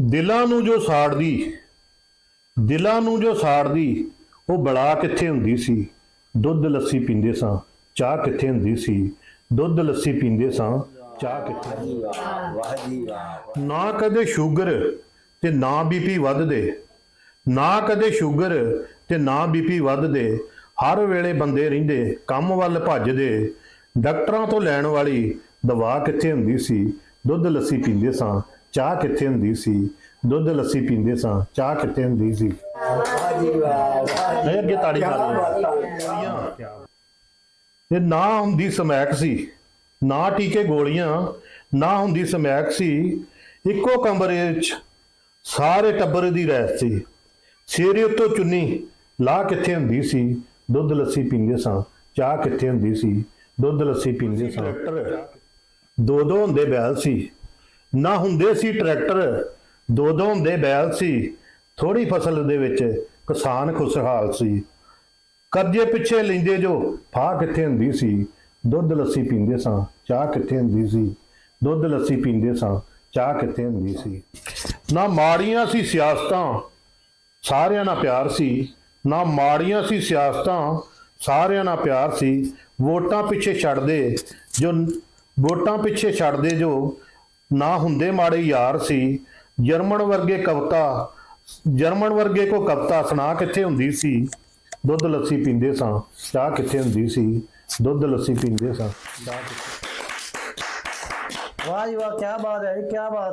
ਦਿਲਾਂ ਨੂੰ ਜੋ ਸਾੜਦੀ, ਦਿਲਾਂ ਨੂੰ ਜੋ ਸਾੜਦੀ, ਉਹ ਬਲਾ ਕਿੱਥੇ ਹੁੰਦੀ ਸੀ? ਦੁੱਧ ਲੱਸੀ ਪੀਂਦੇ ਸਾਂ, ਚਾਹ ਕਿੱਥੇ ਹੁੰਦੀ ਸੀ? ਦੁੱਧ ਲੱਸੀ ਪੀਂਦੇ ਸਾਂ, ਚਾਹ ਕਿੱਥੇ ਵਾਹ ਜੀ ਵਾਹ ਨਾ ਕਦੇ ਸ਼ੂਗਰ ਤੇ ਨਾ ਬੀਪੀ ਵੱਧਦੇ, ਨਾ ਕਦੇ ਸ਼ੂਗਰ ਤੇ ਨਾ ਬੀਪੀ ਵੱਧਦੇ, ਹਰ ਵੇਲੇ ਬੰਦੇ ਰਹਿੰਦੇ, ਕੰਮ ਵੱਲ ਭੱਜਦੇ, ਡਾਕਟਰਾਂ ਤੋਂ ਲੈਣ ਵਾਲੀ ਦਵਾ ਕਿੱਥੇ ਹੁੰਦੀ ਸੀ? ਦੁੱਧ ਲੱਸੀ ਪੀਂਦੇ ਸਾਂ ਚਾਹ ਕਿੱਥੇ ਹੁੰਦੀ ਸੀ? ਦੁੱਧ ਲੱਸੀ ਪੀਂਦੇ ਸਾਂ ਚਾਹ ਕਿੱਥੇ ਹੁੰਦੀ ਸੀ? ਵਾਹ ਜੀ ਵਾਹ ਵਾਹ ਨਹੀਂ ਅੱਗੇ ਤਾੜੀ ਮਾਰੋ। ਤੇ ਨਾ ਹੁੰਦੀ ਸਮੈਕ ਸੀ ਨਾ ਟੀਕੇ ਗੋਲੀਆਂ ਨਾ ਹੁੰਦੀ ਸਮੈਕ ਸੀ। ਇੱਕੋ ਕਮਰੇ ਵਿੱਚ ਸਾਰੇ ਟੱਬਰ ਦੀ ਰਹਿਤ ਸੀ। ਸਿਰੇ ਉੱਤੋਂ ਚੁੰਨੀ ਲਾ ਕਿੱਥੇ ਹੁੰਦੀ ਸੀ? ਦੁੱਧ ਲੱਸੀ ਪੀਂਦੇ ਸਾਂ ਚਾਹ ਕਿੱਥੇ ਹੁੰਦੀ ਸੀ? ਦੁੱਧ ਲੱਸੀ ਪੀਂਦੇ ਸਾਂ। ਦੋ ਦੋ ਹੁੰਦੇ ਬੈਲ ਸੀ। ਨਾ ਹੁੰਦੇ ਸੀ ਟਰੈਕਟਰ ਦੋ ਦੋ ਹੁੰਦੇ ਬੈਲ ਸੀ। ਥੋੜੀ ਫਸਲ ਦੇ ਵਿੱਚ ਕਿਸਾਨ ਖੁਸ਼ਹਾਲ ਸੀ। ਕਰਜ਼ੇ ਪਿੱਛੇ ਲੈਂਦੇ ਜੋ ਫਾਹ ਕਿੱਥੇ ਹੁੰਦੀ ਸੀ? ਦੁੱਧ ਲੱਸੀ ਪੀਂਦੇ ਸਾਂ, ਚਾਹ ਕਿੱਥੇ ਹੁੰਦੀ ਸੀ? ਦੁੱਧ ਲੱਸੀ ਪੀਂਦੇ ਸਾਂ, ਚਾਹ ਕਿੱਥੇ ਹੁੰਦੀ ਸੀ? ਨਾ ਮਾੜੀਆਂ ਸੀ ਸਿਆਸਤਾਂ, ਸਾਰਿਆਂ ਨਾਲ ਪਿਆਰ ਸੀ। ਨਾ ਮਾੜੀਆਂ ਸੀ ਸਿਆਸਤਾਂ, ਸਾਰਿਆਂ ਨਾਲ ਪਿਆਰ ਸੀ। ਵੋਟਾਂ ਪਿੱਛੇ ਛੱਡਦੇ ਜੋ, ਵੋਟਾਂ ਪਿੱਛੇ ਛੱਡਦੇ ਜੋ ਨਾ ਹੁੰਦੇ ਮਾੜੇ ਯਾਰ ਸੀ। ਜਰਮਨ ਵਰਗੇ ਕਵਿਤਾ, ਜਰਮਨ ਵਰਗੇ ਕੋ ਕਵਿਤਾ ਸੁਣਾ ਕਿੱਥੇ ਹੁੰਦੀ ਸੀ? ਦੁੱਧ ਲੱਸੀ ਪੀਂਦੇ ਸਾਂ, ਚਾਹ ਕਿੱਥੇ ਹੁੰਦੀ ਸੀ? ਦੁੱਧ ਲੱਸੀ ਪੀਂਦੇ ਸਾਂ, ਚਾਹ ਕਿੱਥੇ ਵਾਹ ਜੀ ਵਾਹ ਕੀ ਬਾਤ ਹੈ ਜੀ ਕੀ ਬਾਤ ਹੈ।